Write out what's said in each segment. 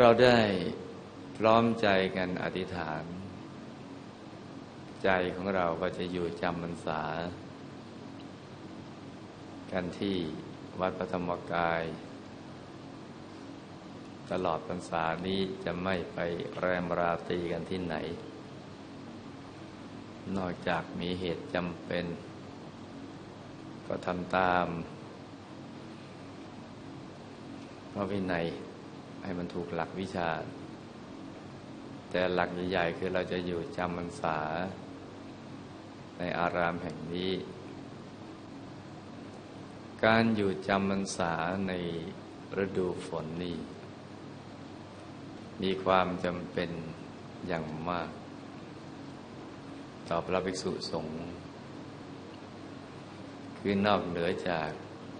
เราได้พร้อมใจกันอธิษฐาน ใจของเราก็จะอยู่จำพรรษา กันที่วัดพระธรรมกาย ตลอดพรรษานี้จะไม่ไปแรมราตรีกันที่ไหน นอกจากมีเหตุจำเป็น ก็ทำตามพระวินัย ให้มันถูกหลักวิชา แต่หลักใหญ่ๆคือเราจะอยู่จำพรรษา ในอารามแห่งนี้ การอยู่จำพรรษาในฤดูฝนนี้มีความจำเป็นอย่างมาก ต่อพระภิกษุสงฆ์คือนอกเหนือจาก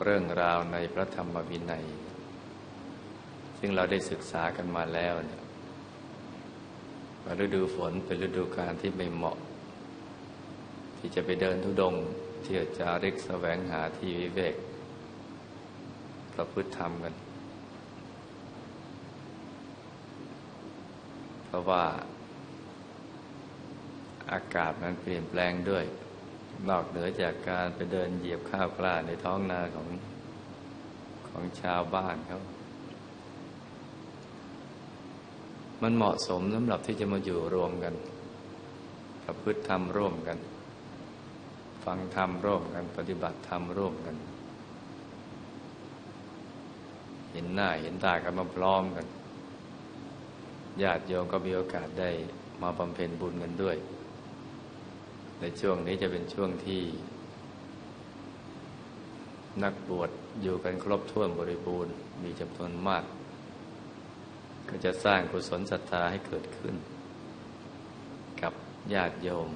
เรื่องราวในพระธรรมวินัย ซึ่งเราได้ศึกษากันมาแล้วเนี่ยฤดูฝนเป็นฤดูการที่ไม่เหมาะ ที่จะไปเดินทุดงที่จะริกแสวงหาที่วิเวกประพฤติธรรมกัน เพราะว่า อากาศมันเปลี่ยนแปลงด้วย นอกเหนือจากการไปเดินเหยียบข้าวกล้าในท้องนาของของชาวบ้านเขา มันเหมาะสมสำหรับที่จะมาอยู่รวมกันประพฤติธรรมร่วมกัน ฟังธรรมร่วมกัน ปฏิบัติธรรมร่วมกัน เห็นหน้าเห็นตากันมาพร้อมกันญาติโยมก็มีโอกาสได้มาบำเพ็ญบุญกันด้วย ในช่วงนี้จะเป็นช่วงที่ นักบวชอยู่กันครบถ้วนบริบูรณ์มีจำนวนมาก ก็จะสร้างกุศลศรัทธาให้เกิดขึ้น กับญาติโยม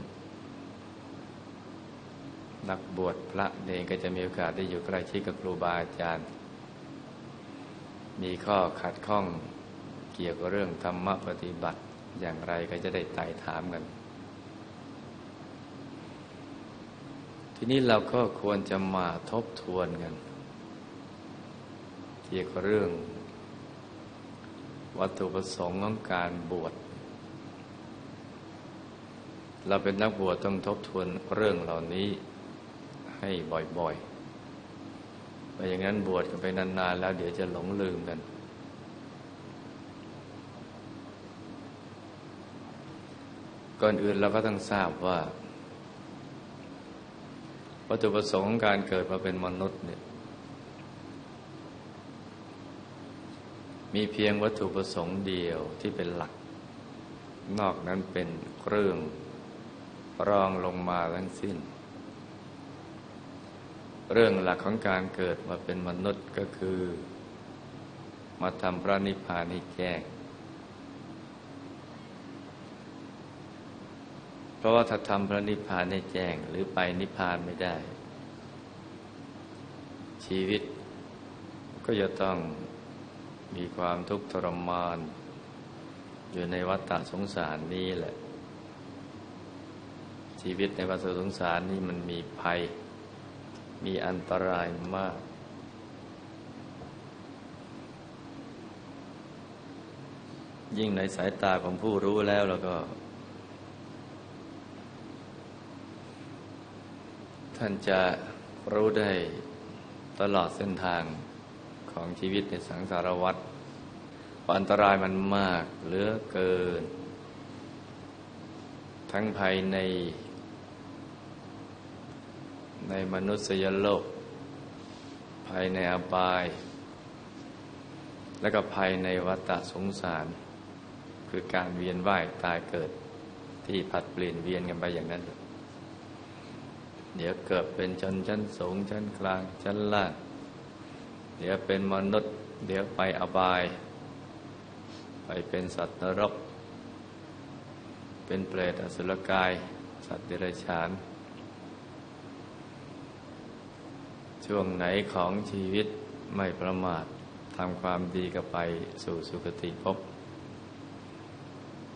นักบวชพระเองก็จะมีโอกาสได้อยู่ใกล้ชิดกับครูบาอาจารย์ มีข้อขัดข้องเกี่ยวกับเรื่องธรรมปฏิบัติอย่างไรก็จะได้ไต่ถามกัน ทีนี้เราก็ควรจะมาทบทวนกัน เกี่ยวกับเรื่อง วัตถุประสงค์ของการบวช เราเป็นนักบวชต้องทบทวนเรื่องเหล่านี้ให้บ่อยๆไม่อย่างนั้นบวชกันไปนานๆ แล้วเดี๋ยวจะหลงลืมกัน ก่อนอื่นเราก็ต้องทราบว่า วัตถุประสงค์ของการเกิดมาเป็นมนุษย์เนี่ย มีเพียงวัตถุประสงค์เดียวที่เป็นหลัก นอกนั้นเป็นเครื่องรองลงมาทั้งสิ้น เรื่องหลักของการเกิดมาเป็นมนุษย์ก็คือ มาทำพระนิพพานให้แจ้งเพราะว่าถ้าทำพระนิพพานให้แจ้งหรือไปนิพพานไม่ได้ ชีวิตก็จะต้อง มีความทุกข์ทรมาน อยู่ในวัฏฏะสงสารนี้แหละ ชีวิตในวัฏฏะสงสารนี้มันมีภัย มีอันตรายมาก ยิ่งในสายตาของผู้รู้แล้วแล้วก็ ท่านจะรู้ได้ตลอดเส้นทางของชีวิตในสังสารวัฏ อันตรายมันมากเหลือเกิน ทั้งภายใน ในมนุษยโลก ภายในอบาย และก็ภายในวัฏสงสาร คือการเวียนว่ายตายเกิดที่ผัดเปลี่ยนเวียนกันไปอย่างนั้น เดี๋ยวเกิดเป็นชั้นชั้นสูงชั้นกลางชั้นล่าง เดี๋ยวเป็นมนุษย์ เดี๋ยวไปอบาย ไปเป็นสัตว์นรก เป็นเปรตอสุรกาย สัตว์เดรัจฉาน ช่วงไหนของชีวิตไม่ประมาททำความดีก็ไปสู่สุคติภพ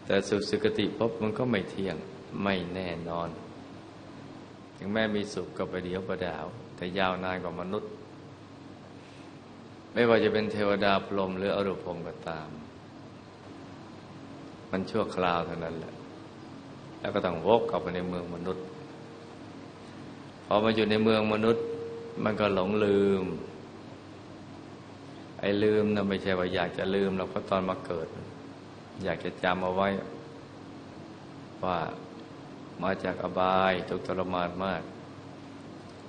แต่สู่สุคติภพมันก็ไม่เที่ยงไม่แน่นอน ถึงแม้มีสุขก็ไปเดียวประดาว แต่ยาวนานกว่ามนุษย์ ไม่ว่าจะเป็นเทวดาพรหมหรืออรูปพรหมก็ตาม มันชั่วคราวเท่านั้นแหละ แล้วก็ต้องวกกลับไปในเมืองมนุษย์ พอมาอยู่ในเมืองมนุษย์ มันก็หลงลืม ไอ้ลืมนะไม่ใช่ว่าอยากจะลืมเราก็ตอนมาเกิด อยากจะจำเอาไว้ ว่ามาจากอบายทุกทรมานมาก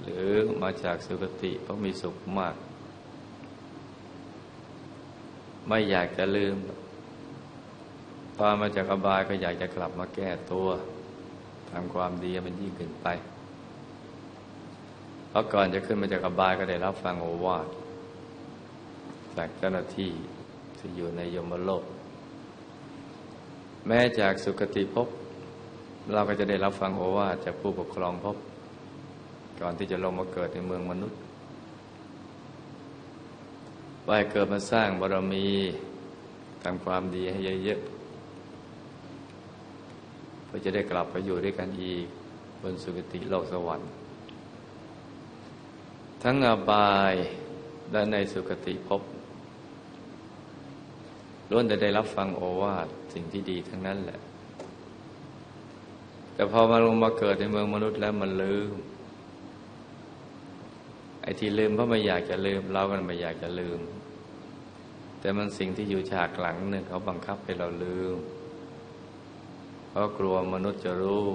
หรือมาจากสุคติเพราะมีสุขมาก ไม่อยากจะลืมพอามาจากอบายก็อยากจะกลับมาแก้ตัวทำความดีมันยิ่งขึ้นไป เพราะก่อนจะขึ้นมาจากอบายก็ได้รับฟังโอวาทจากเจ้าหน้าที่ที่อยู่ในยมโลก แม้จากสุคติภพเราก็จะได้รับฟังโอวาทจากผู้ปกครองภพก่อนที่จะลงมาเกิดในเมืองมนุษย์ว่าเกิดมาสร้างบารมีทำความดีให้เยอะๆ พื่อจะได้กลับไปอยู่ด้วยกันอีก บนสุคติโลกสวรรค์ ทั้งอบายและในสุคติภพล้วนแต่ได้รับฟังโอวาทสิ่งที่ดีทั้งนั้นแหละ แต่พอมาลงมาเกิดในเมืองมนุษย์แล้วมันลืม ไอ้ที่ลืมเพราะไม่อยากจะลืม เราก็ไม่อยากจะลืม แต่มันสิ่งที่อยู่ฉากหลังหนึ่งเขาบังคับให้เราลืม เพราะกลัวมนุษย์จะรู้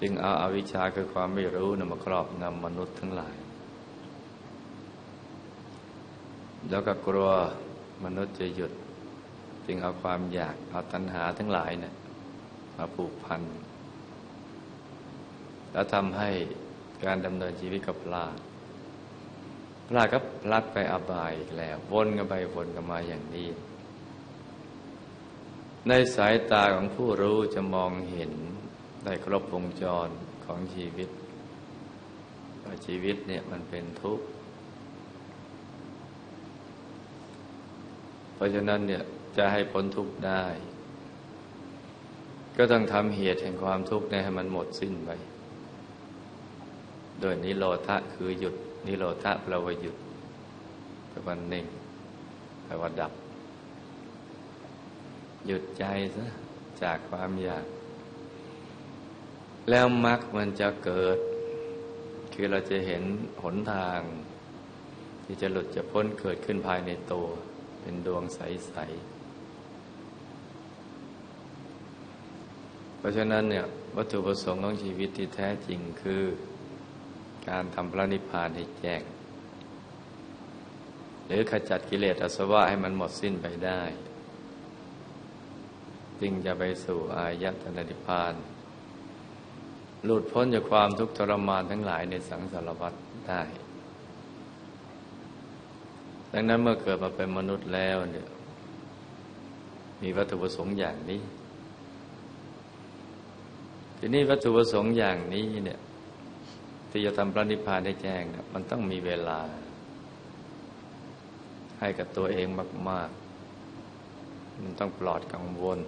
จึงเอาอาวิชชาคือความไม่รู้นมาครอบนำมนุษย์ทั้งหลาย แล้วก็กลัวมนุษย์จะหยุด จึงเอาความอยากเอาตัณหาทั้งหลายเนี่ยมาผูกพัน แล้วทำให้การดำเนินชีวิตกับพลาดพลาดก็พลัดไปอบายอีกแล้ว วนกันไปวนกันมาอย่างนี้ ในสายตาของผู้รู้จะมองเห็นได้ครบวงจรของชีวิตว่าชีวิตเนี่ยมันเป็นทุกข์ เพราะฉะนั้นเนี่ยจะให้พ้นทุกข์ได้ ก็ต้องทำเหตุแห่งความทุกข์ให้มันหมดสิ้นไป โดยนิโรธะคือหยุด นิโรธะแปลว่าหยุดแปลว่านิ่งแปลว่าดับ หยุดใจซะจากความอยาก แล้วมรรคมันจะเกิด คือเราจะเห็นหนทาง ที่จะหลุดจะพ้นเกิดขึ้นภายในตัว เป็นดวงใส ๆ เพราะฉะนั้นเนี่ยวัตถุประสงค์ของชีวิตที่แท้จริงคือ การทำพระนิพพานให้แจ้งหรือขจัดกิเลสอาสวะให้มันหมดสิ้นไปได้ จึงจะไปสู่อายตนะนิพพาน หลุดพ้นจากความทุกข์ทรมานทั้งหลายในสังสารวัฏได้ ดังนั้นเมื่อเกิดมาเป็นมนุษย์แล้วเนี่ยมีวัตถุประสงค์อย่างนี้ ทีนี้วัตถุประสงค์อย่างนี้เนี่ยที่จะทำพระนิพพานได้แจ้งเนี่ยมันต้องมีเวลา ให้กับตัวเองมาก ๆ มันต้องปลอดกังวล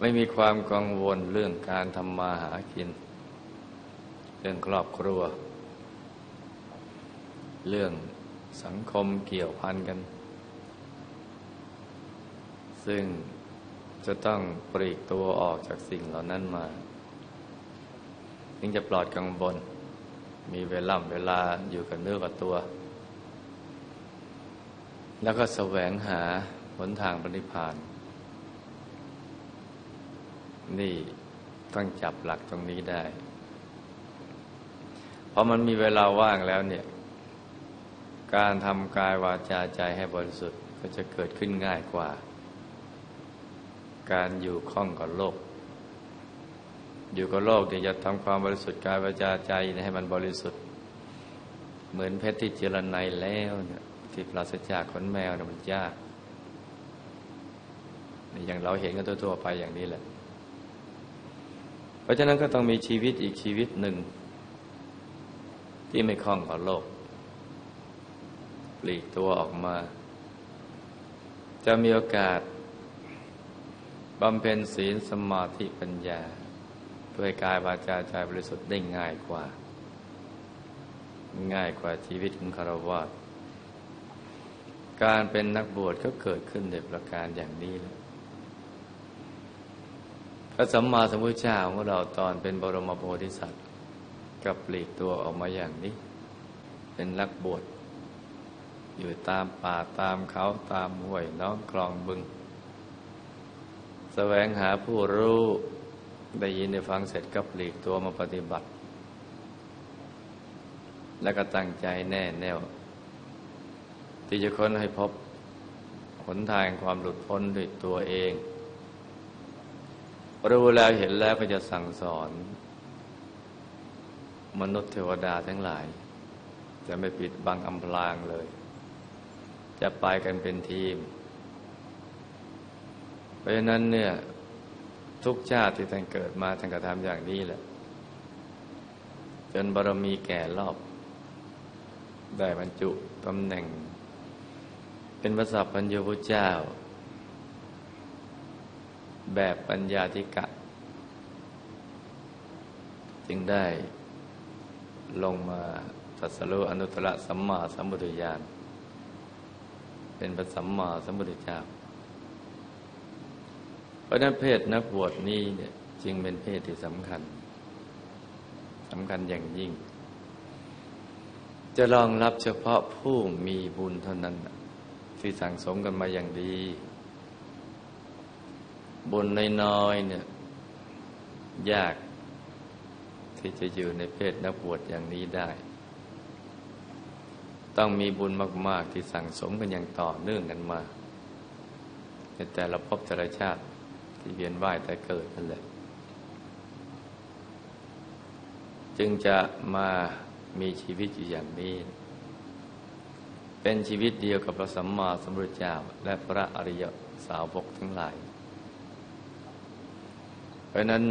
ไม่มีความกังวลเรื่องการทำมาหากิน เรื่องครอบครัว เรื่องสังคมเกี่ยวพันกัน ซึ่งจะต้องปลีกตัวออกจากสิ่งเหล่านั้นมาถึงจะปลอดกังวลมีเวลาเวลาอยู่กับเนื้อกับตัว แล้วก็แสวงหาหนทางปฏิพาน นี่ต้องจับหลักตรงนี้ได้พอมันมีเวลาว่างแล้วเนี่ย การทำกายวาจาใจให้บริสุทธิ์ก็จะเกิดขึ้นง่ายกว่า การอยู่ข้องกับโลก อยู่กับโลกเนี่ยจะทำความบริสุทธิ์กายวาจาใจให้มันบริสุทธิ์ เหมือนเพชรที่เจริญในแล้วเนี่ยที่ปราศจากขนแมวเนี่ยมันยากอย่างเราเห็นกันทั่วๆไปอย่างนี้แหละ ราะฉะนั้นก็ต้องมีชีวิตอีกชีวิตหนึ่ง ที่ไม่คล้องกับโลก ปลีกตัวออกมา จะมีโอกาสบำเพ็ญศีลสมาธิปัญญาด้วยกายวาจาใจบริสุทธิ์ได้ง่ายกว่า ง่ายกว่าชีวิตของคารวะการเป็นนักบวชก็เกิดขึ้นในประการอย่างนี้และพ ระสัมมาสัมพุทธเจ้าของเราตอนเป็นบรมโพธิสัตว์กับปลีกตัวออกมาอย่างนี้ เป็นนักบวชอยู่ตามป่าตามเขาตามห้วยน้องคลองบึงแสวงหาผู้รู้ได้ยินได้ฟังเสร็จก็ปลีกตัวมาปฏิบัติ แล้วก็ตั้งใจแน่แน่วที่จะค้นให้พบหนทางความหลุดพ้นด้วยตัวเอง รู้แล้วเห็นแล้วก็จะสั่งสอน มนุษย์เทวดาทั้งหลาย จะไม่ปิดบังอำพรางเลย จะไปกันเป็นทีม เพราะฉะนั้นเนี่ยทุกชาติที่ท่านเกิดมาท่านกระทำอย่างนี้แหละ จนบารมีแก่รอบ ได้บรรจุตำแหน่ง เป็นพระสัพพัญญุพุทธเจ้า แบบปัญญาธิกะ จึงได้ลงมาตัสรุอนุตตรสัมมาสัมพุทธญาณเป็นพระสัมมาสัมพุทธเจ้าเพราะนั้นเพศนักบวชนี้เนี่ยจึงเป็นเพศที่สำคัญสำคัญอย่างยิ่ง จะรองรับเฉพาะผู้มีบุญเท่านั้นที่สั่งสมกันมาอย่างดี บุญน้อยๆเนี่ยยากที่จะอยู่ในเพศนักบวชอย่างนี้ได้ ต้องมีบุญมากๆที่สั่งสมกันอย่างต่อเนื่องกันมาในแต่ละภพแต่ละชาติที่เวียนว่ายแต่เกิดนั่นแหละจึงจะมามีชีวิตอยู่อย่างนี้ เป็นชีวิตเดียวกับพระสัมมาสัมพุทธเจ้าและพระอริยสาวกทั้งหลาย เพราะนั้น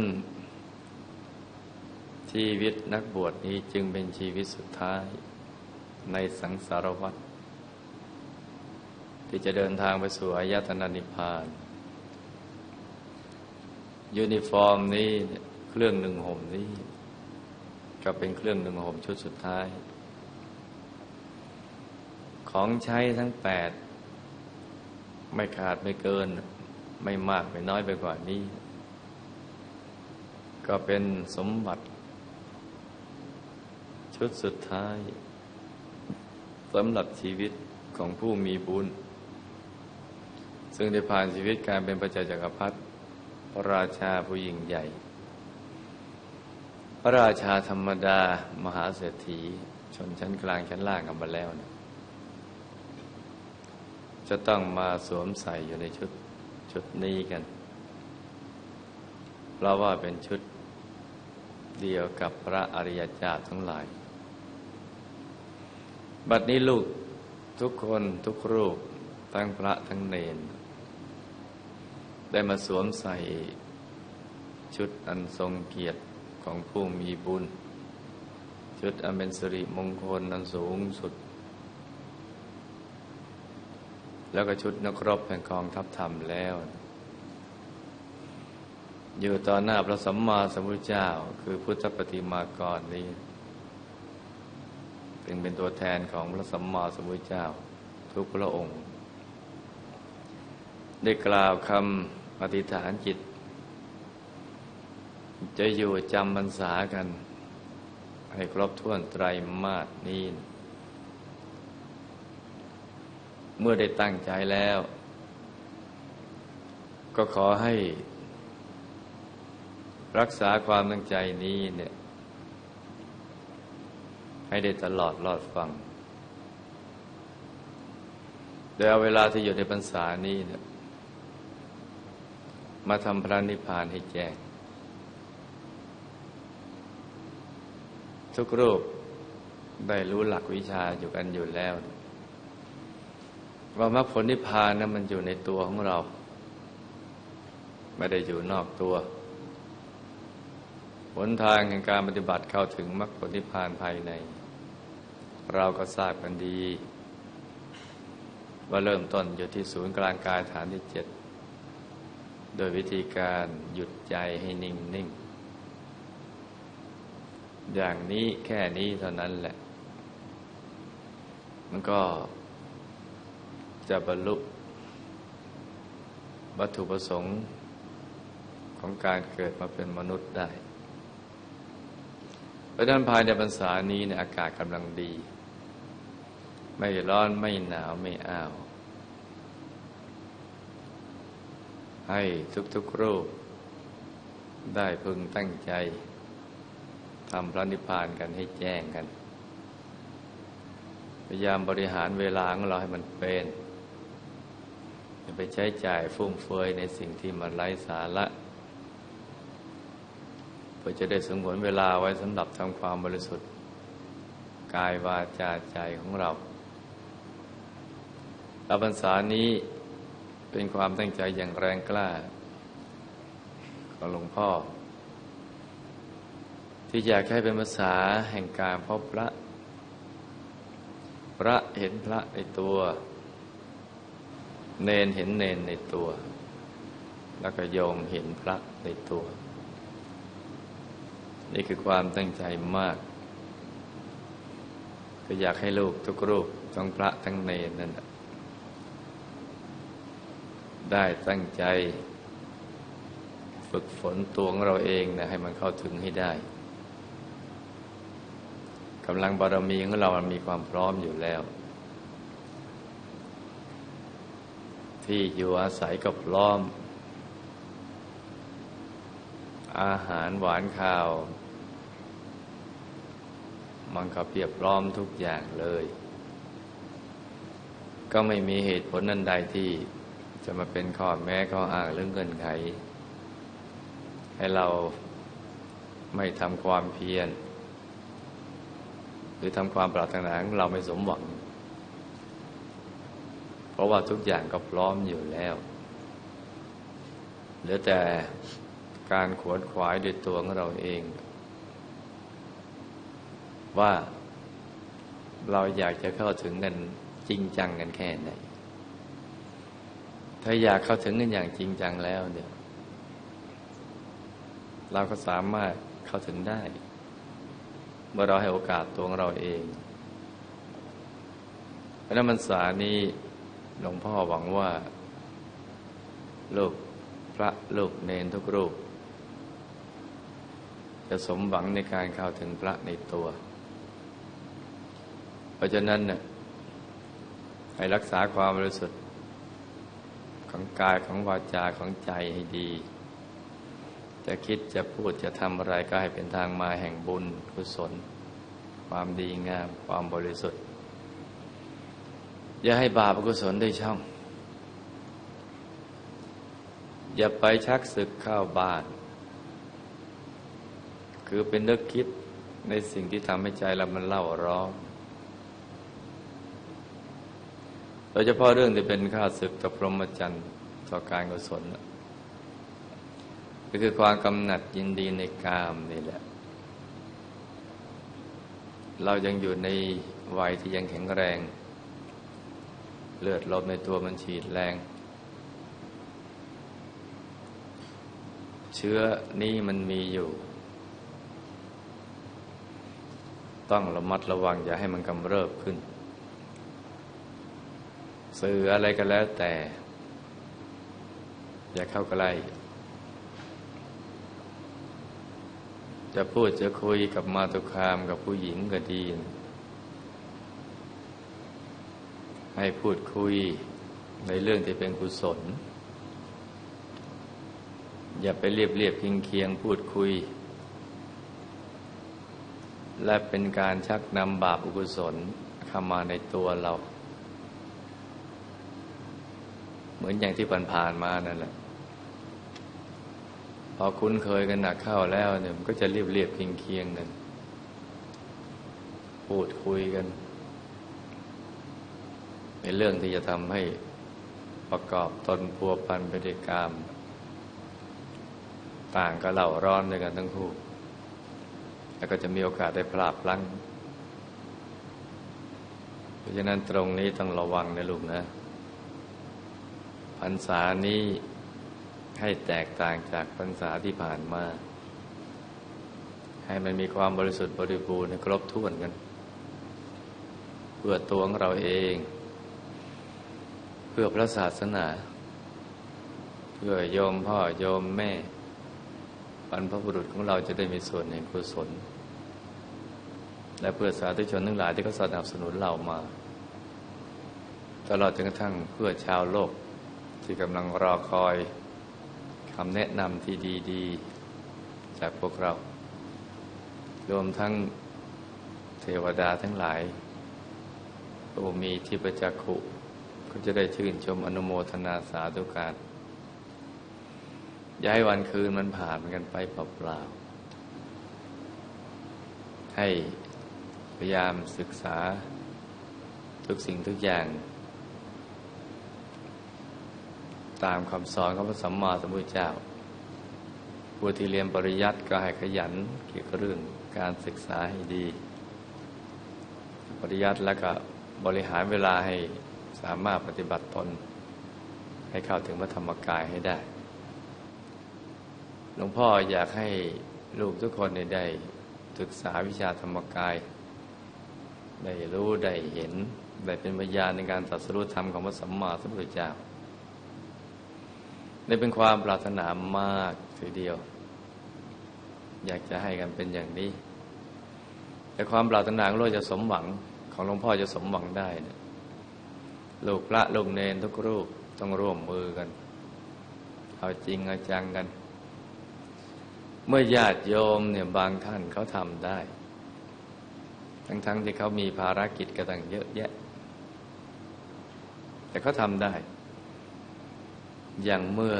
ชีวิตนักบวชนี้จึงเป็นชีวิตสุดท้ายในสังสารวัฏที่จะเดินทางไปสู่อายตนะนิพพาน ยูนิฟอร์มนี้เครื่องหนึ่งห่มนี้ ก็เป็นเครื่องหนึ่งห่มชุดสุดท้าย ของใช้ทั้งแปดไม่ขาดไม่เกิน ไม่มากไม่น้อยไปกว่านี้ ก็เป็นสมบัติ ชุดสุดท้ายสำหรับชีวิตของผู้มีบุญ ซึ่งได้ผ่านชีวิตการเป็นพระเจ้าจักรพรรดิพระราชาผู้ยิ่งใหญ่ พระราชาธรรมดา มหาเศรษฐี ชนชั้นกลางชั้นล่างกันมาแล้วนะจะต้องมาสวมใส่อยู่ในชุดชุดนี้กัน เพราะว่าเป็นชุดเดียวกับพระอริยเจ้าทั้งหลาย บัดนี้ลูกทุกคนทุกรูปทั้งพระทั้งเนน ได้มาสวมใส่ชุดอันทรงเกียรติของผู้มีบุญ ชุดอันเป็นสิริมงคลอันสูงสุด แล้วก็ชุดนักรบแห่งกองทัพธรรมแล้ว อยู่ต่อหน้าพระสัมมาสัมพุทธเจ้า คือพุทธปฏิมากรนี้เป็นเป็นตัวแทนของพระสัมมาสัมพุทธเจ้า ทุกพระองค์ ได้กล่าวคำอธิษฐานจิต จะอยู่จำพรรษากัน ให้ครบถ้วนไตรมาสนี้ เมื่อได้ตั้งใจแล้ว ก็ขอให้ รักษาความตั้งใจนี้เนี่ยให้ได้ตลอดรอดฟัง โดยเอาเวลาที่อยู่ในพรรษานี้เนี่ยมาทำพระนิพพานให้แจ้ง ทุกรูปได้รู้หลักวิชาอยู่กันอยู่แล้ว ว่ามรรคผลนิพพานนะั้นมันอยู่ในตัวของเรา ไม่ได้อยู่นอกตัว หนทางแห่งการปฏิบัติเข้าถึงมรรคผลนิพพานภายใน เราก็ทราบกันดี ว่าเริ่มต้นอยู่ที่ศูนย์กลางกายฐานที่เจ็ดโดยวิธีการหยุดใจให้นิ่งนิ่ง อย่างนี้แค่นี้เท่านั้นแหละ มันก็จะบรรลุวัตถุประสงค์ของการเกิดมาเป็นมนุษย์ได้ ราะนั้นภายในพรรษานี้ในอากาศกำลังดี ไม่ร้อนไม่หนาวไม่อ้าว ให้ทุกๆรูป ได้พึงตั้งใจทำพระนิพพานกันให้แจ้งกัน พยายามบริหารเวลาของเราให้มันเป็นอย่าไปใช้จ่ายฟุ่มเฟือยในสิ่งที่มันไร้สาระ เพื่อจะได้สงวนเวลาไว้สำหรับทำความบริสุทธิ์ กายวาจาใจของเราอาพรรษานี้เป็นความตั้งใจอย่างแรงกล้า ของหลวงพ่อ ที่อยากให้เป็นภาษาแห่งการพบพระ พระเห็นพระในตัว เนนเห็นเนนในตัว แล้วก็โยมเห็นพระในตัว นี่คือความตั้งใจมาก ก็อยากให้ลูกทุกรูปทั้งพระทั้งเนนนั่นได้ตั้งใจ ฝึกฝนตัวของเราเองนะให้มันเข้าถึงให้ได้กำลังบารมีของเรามันมีความพร้อมอยู่แล้ว ที่อยู่อาศัยก็พร้อม อาหารหวานข้าว มันก็เพียบพร้อมทุกอย่างเลย ก็ไม่มีเหตุผลนันใดที่จะมาเป็นข้อแม้ข้ออ้างเรื่องเงินไข ให้เราไม่ทำความเพียร หรือทำความปรารถนาของเราไม่สมหวัง เพราะว่าทุกอย่างก็พร้อมอยู่แล้ว เหลือแต่ การขวนขวายด้วยตัวของเราเอง ว่าเราอยากจะเข้าถึงกันจริงจังกันแค่ไหน ถ้าอยากเข้าถึงกันอย่างจริงจังแล้วเนี่ย เราก็สามารถเข้าถึงได้ เมื่อเราให้โอกาสตัวของเราเองพระนมันสานี้หลวงพ่อหวังว่า ลูกพระลูกเนนทุกรูป จะสมหวังในการเข้าถึงพระในตัว เพราะฉะนั้นเนี่ยให้รักษาความบริสุทธิ์ของกายของวาจาของใจให้ดี จะคิดจะพูดจะทำอะไรก็ให้เป็นทางมาแห่งบุญกุศล ความดีงามความบริสุทธิ์ อย่าให้บาปกุศลได้ช่อง อย่าไปชักศึกเข้าบ้าน คือเป็นนึกคิดในสิ่งที่ทำให้ใจเรามันเล่าร้อนโดยเฉพาะเรื่องที่เป็นข้าศึกต่อพรหมจรรย์ต่อการกุศลก็คือความกำหนัดยินดีในกามนี่แหละ เรายังอยู่ในวัยที่ยังแข็งแรง เลือดลมในตัวมันฉีดแรง เชื้อนี้มันมีอยู่ ต้องระมัดระวังอย่าให้มันกำเริบขึ้น สื่ออะไรก็แล้วแต่ อย่าเข้าใกล้ จะพูดจะคุยกับมาตุคามกับผู้หญิงก็ดี ให้พูดคุยในเรื่องที่เป็นกุศล อย่าไปเรียบเรียบเคียงเคียงพูดคุย และเป็นการชักนำบาปอกุศลเข้ามาในตัวเรา เหมือนอย่างที่ผ่านๆมานั่นแหละ พอคุ้นเคยกันหนักเข้าแล้วเนี่ยมันก็จะเรียบเรียบเคียงเคียงกันพูดคุยกัน ในเรื่องที่จะทำให้ประกอบตนพัวพันไปด้วยกาม ต่างก็เล่าร้อนด้วยกันทั้งคู่ แล้วก็จะมีโอกาสได้พลาดพลั้งเพราะฉะนั้นตรงนี้ต้องระวังนะลูกนะพรรษานี้ให้แตกต่างจากพรรษาที่ผ่านมา ให้มันมีความบริสุทธิ์บริบูรณ์ครบถ้วนกัน เพื่อตัวของเราเอง เพื่อพระศาสนา เพื่อโยมพ่อโยมแม่ บรรพบุรุษของเราจะได้มีส่วนในกุศล และเพื่อสาธุชนทั้งหลายที่เขาสนับสนุนเรามา ตลอดจนกระทั่งเพื่อชาวโลกที่กำลังรอคอยคำแนะนำที่ดีๆ จากพวกเรา รวมทั้งเทวดาทั้งหลายผู้มีที่ประจักขุก็จะได้ชื่นชมอนุโมทนาสาธุการ ย้ายวันคืนมันผ่านกันไปเปล่าๆให้พยายามศึกษาทุกสิ่งทุกอย่าง ตามคำสอนของพระสัมมาสัมพุทธเจ้าผู้ที่เรียนปริยัติก็ให้ขยันเกี่ยวกับเรื่องการศึกษาให้ดี ปริยัติแล้วก็บริหารเวลาให้สามารถปฏิบัติตนให้เข้าถึงพระธรรมกายให้ได้ ลวงพ่ออยากให้ลูกทุกคนได้ศึกษาวิชาธรรมกาย ได้รู้ได้เห็น ได้เป็นพยานในการตรัสรู้ธรรมของพระสัมมาสัมพุทธเจ้าได้เป็นความปรารถนามากทีเดียว อยากจะให้กันเป็นอย่างนี้ แต่ความปรารถนาของเราจะสมหวังของหลวงพ่อจะสมหวังได้ลูกพระลูกเนนทุกรูปต้องร่วมมือกัน เอาจริงเอาจังกัน เมื่อญาติโยมเนี่ยบางท่านเขาทำได้ ทั้งๆทที่เขามีภารกิจกระตังเยอะแยะ แต่เขาทำได้ อย่างเมื่อ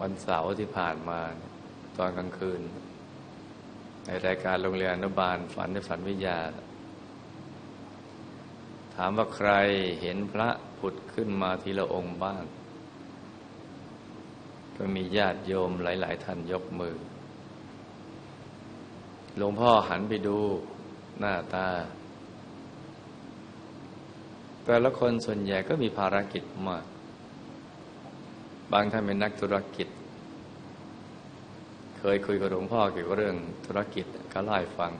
วันเสาร์ที่ผ่านมาตอนกลางคืน ในรายการโรงเรียนอนุบาลฝันในฝันวิทยา ถามว่าใครเห็นพระผุดขึ้นมาทีละองค์บ้าง ก็มีญาติโยมหลาย ๆ ท่านยกมือ หลวงพ่อหันไปดูหน้าตา แต่ละคนส่วนใหญ่ก็มีภารกิจมาก บางท่านเป็นนักธุรกิจ เคยคุยกับหลวงพ่อเกี่ยวกับเรื่องธุรกิจเขาเล่าให้ฟัง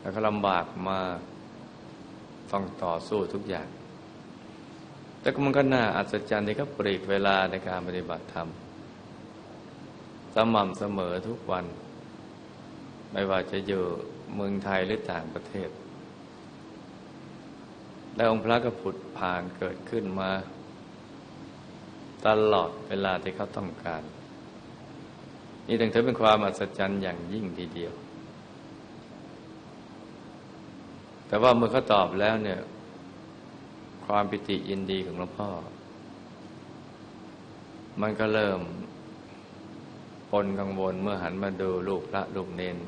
แล้วก็ลำบากมาต้องต่อสู้ทุกอย่าง แต่มันก็น่าอัศจรรย์ที่เขาปรีกเวลาในการปฏิบัติธรรม สม่ำเสมอทุกวัน ไม่ว่าจะอยู่เมืองไทยหรือต่างประเทศ และองค์พระก็ผุดผ่านเกิดขึ้นมา ตลอดเวลาที่เขาต้องการ นี่ถึงถือเป็นความอัศจรรย์อย่างยิ่งทีเดียวแต่ว่าเมื่อเขาตอบแล้วเนี่ย ความปิติยินดีของหลวงพ่อ มันก็เริ่มปนกังวลเมื่อหันมาดูลูกพระลูกเนน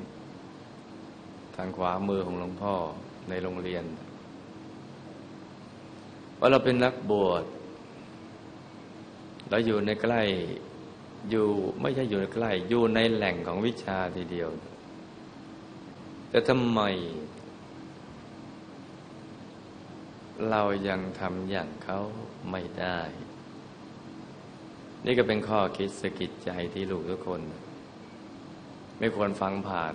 ทางขวามือของหลวงพ่อในโรงเรียน ว่าเราเป็นนักบวชเราอยู่ในใกล้อยู่ไม่ใช่อยู่ในใกล้ อยู่ในแหล่งของวิชาทีเดียว แต่ทำไม เรายังทำอย่างเขาไม่ได้ นี่ก็เป็นข้อคิดสกิดใจที่ลูกทุกคน ไม่ควรฟังผ่าน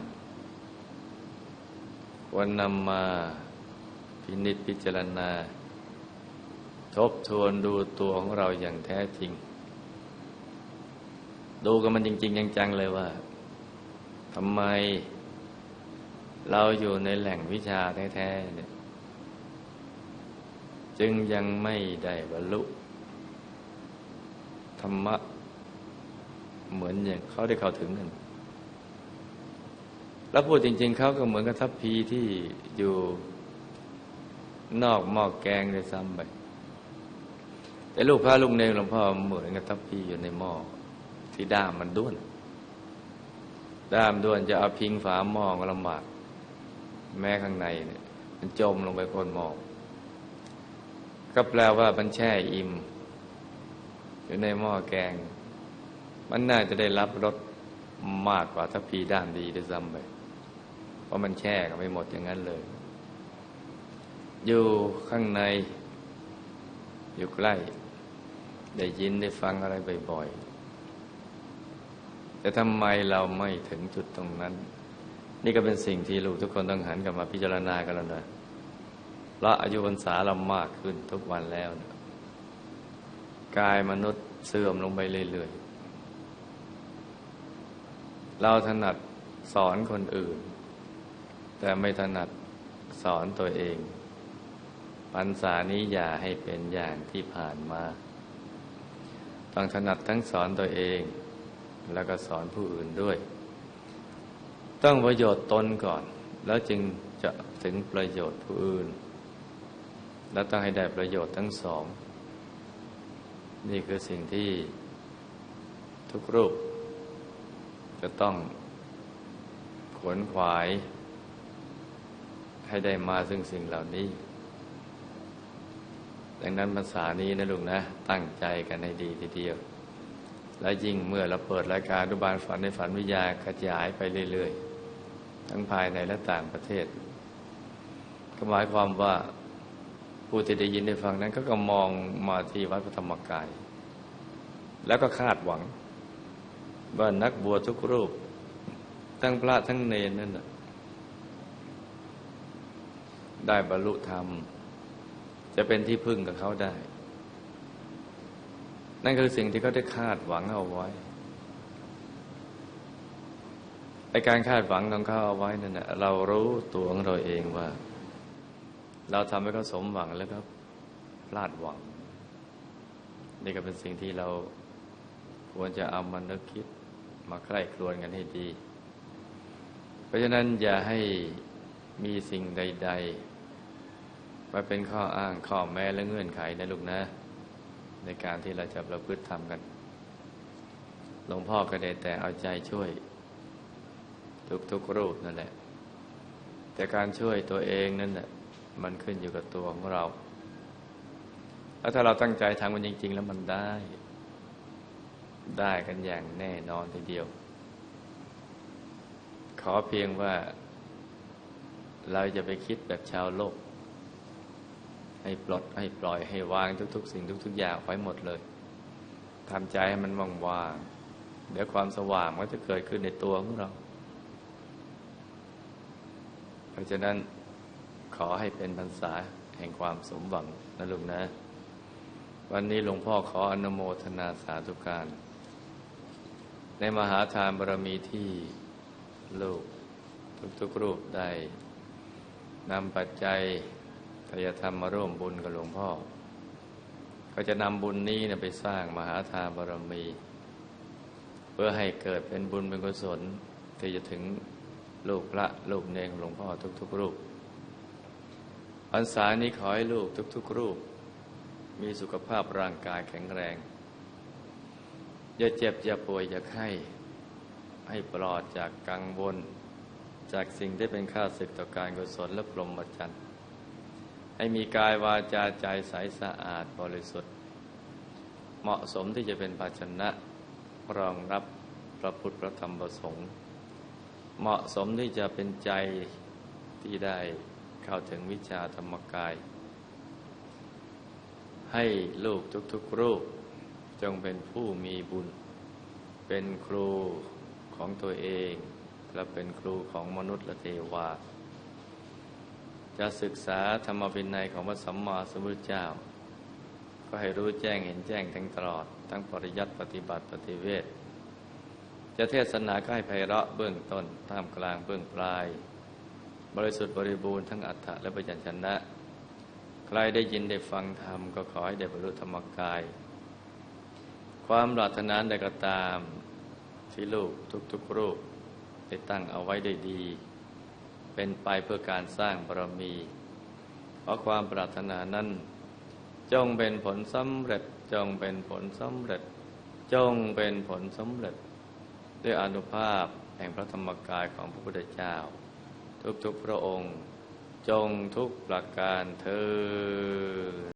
ควรนำมาพินิจพิจารณา ทบทวนดูตัวของเราอย่างแท้จริง ดูกันมันจริง ๆ จัง ๆ เลยว่าทำไม เราอยู่ในแหล่งวิชาแท้ๆเนี่ย จึงยังไม่ได้บรรลุธรรมะ เหมือนอย่างเขาได้เข้าถึงกัน แล้วพูดจริง ๆ เขาก็เหมือนกับทัพพีที่อยู่นอกหม้อแกงเลยซ้ำไปแต่ลูกพระลูกเนรหลวงพ่อเหมือนกับทัพพีอยู่ในหม้อที่ด้ามมันด้วน ด้ามด้วนจะเอาพิงฝาหม้อก็ลำบากแม้ข้างในเนี่ยมันจมลงไปก้นหม้อ ก็แปลว่ามันแช่อิ่มอยู่ในหม้อแกง มันน่าจะได้รับรสมากกว่าทัพพีด้ามดีด้วยซ้ำไปเพราะมันแช่ก็ไม่หมดอย่างนั้นเลย อยู่ข้างใน อยู่ใกล้ ได้ยินได้ฟังอะไรบ่อยๆแต่ทำไมเราไม่ถึงจุดตรงนั้น นี่ก็เป็นสิ่งที่ลูกทุกคนต้องหันกลับมาพิจารณากันแล้วนะ ราะอายุพรรษาเรามากขึ้นทุกวันแล้วนะกายมนุษย์เสื่อมลงไปเรื่อยๆ เราถนัดสอนคนอื่น แต่ไม่ถนัดสอนตัวเองพรรษานี้อย่าให้เป็นอย่างที่ผ่านมา ต้องถนัดทั้งสอนตัวเอง แล้วก็สอนผู้อื่นด้วย ต้องประโยชน์ตนก่อน แล้วจึงจะถึงประโยชน์ผู้อื่น แล้วต้องให้ได้ประโยชน์ทั้งสอง นี่คือสิ่งที่ทุกรูป จะต้องขวนขวาย ให้ได้มาซึ่งสิ่งเหล่านี้ ดังนั้นภาษานี้นะลุงนะ ตั้งใจกันให้ดีทีเดียว และยิ่งเมื่อเราเปิดรายการดุบาลฝันในฝันวิทยากระจายไปเรื่อย ๆ ทั้งภายในและต่างประเทศก็หมายความว่า ผู้ที่ได้ยินได้ฟังนั้น ก็ก็มองมาที่วัดพระธรรมกาย แล้วก็คาดหวังว่านักบวชทุกรูป ทั้งพระทั้งเนรนั่นได้บรรลุธรรม จะเป็นที่พึ่งกับเขาได้ นั่นคือสิ่งที่เขาได้คาดหวังเอาไว้ไอการคาดหวังของเขาเอาไว้นั่นนะเรารู้ตัวของเราเองว่า เราทำให้เขาสมหวังแล้วก็พลาดหวัง นี่ก็เป็นสิ่งที่เราควรจะเอามานึกคิดมาใคร่ครวญกันให้ดี เพราะฉะนั้นอย่าให้มีสิ่งใด ๆ มาเป็นข้ออ้างข้อแม้และเงื่อนไขนะลูกนะ ในการที่เราจะประพฤติทำกัน หลวงพ่อก็ได้แต่เอาใจช่วย ทุกๆรูปนั่นแหละ แต่การช่วยตัวเองนั่นแหละ มันขึ้นอยู่กับตัวของเราแล้วถ้าเราตั้งใจทำมันจริง ๆ แล้วมันได้ ได้กันอย่างแน่นอนทีเดียว ขอเพียงว่า เราจะไปคิดแบบชาวโลก ให้ปลดให้ปล่อยให้วางทุก ๆ สิ่งทุก ๆ อย่างไว้หมดเลยทำใจให้มันว่างๆเดี๋ยวความสว่างมันจะเกิดขึ้นในตัวของเรา เพราะฉะนั้น ขอให้เป็นพรรษาแห่งความสมหวังนะลุงนะ วันนี้หลวงพ่อขออนุโมทนาสาธุการ ในมหาทานบารมีที่ลูกทุกๆรูปได้นำปัจจัยทายธรรมมาร่วมบุญกับหลวงพ่อ ก็จะนำบุญนี้นะไปสร้างมหาทานบารมี เพื่อให้เกิดเป็นบุญเป็นกุศลที่จะถึงลูกพระลูกเนรของหลวงพ่อทุก ๆ รูป พรรษานี้ขอให้ลูกทุก ๆ รูป มีสุขภาพร่างกายแข็งแรง อย่าเจ็บ อย่าป่วย อย่าไข้ ให้ปลอดจากกังวล จากสิ่งที่เป็นข้าศึกต่อการกุศลและพรหมจรรย์ให้มีกายวาจาใจใสสะอาดบริสุทธิ์ เหมาะสมที่จะเป็นภาชนะรองรับพระพุทธพระธรรมประสงค์เหมาะสมที่จะเป็นใจที่ได้ เข้าถึงวิชาธรรมกาย ให้ลูกทุกๆรูป จงเป็นผู้มีบุญ เป็นครูของตัวเอง และเป็นครูของมนุษย์และเทวา จะศึกษาธรรมวินัยของพระสัมมาสัมพุทธเจ้า ก็ให้รู้แจ้งเห็นแจ้งทั้งตลอด ทั้งปริยัติปฏิบัติปฏิเวทจะเทศนาก็ให้ไพเราะเบื้องต้นท่ามกลางเบื้องปลาย บริสุทธิ์บริบูรณ์ทั้งอัฏฐะและปัญญชนะ ใครได้ยินได้ฟังธรรมก็ขอให้ได้บรรลุธรรมกาย ความปรารถนาใดก็ตามที่ลูกทุกๆรูปได้ตั้งเอาไว้ได้ดี เป็นไปเพื่อการสร้างบารมี เพราะความปรารถนานั้น จงเป็นผลสำเร็จจงเป็นผลสำเร็จ จงเป็นผลสำเร็จ ด้วยอนุภาพแห่งพระธรรมกายของพระพุทธเจ้า ทุกๆพระองค์ จงทุกประการเธอ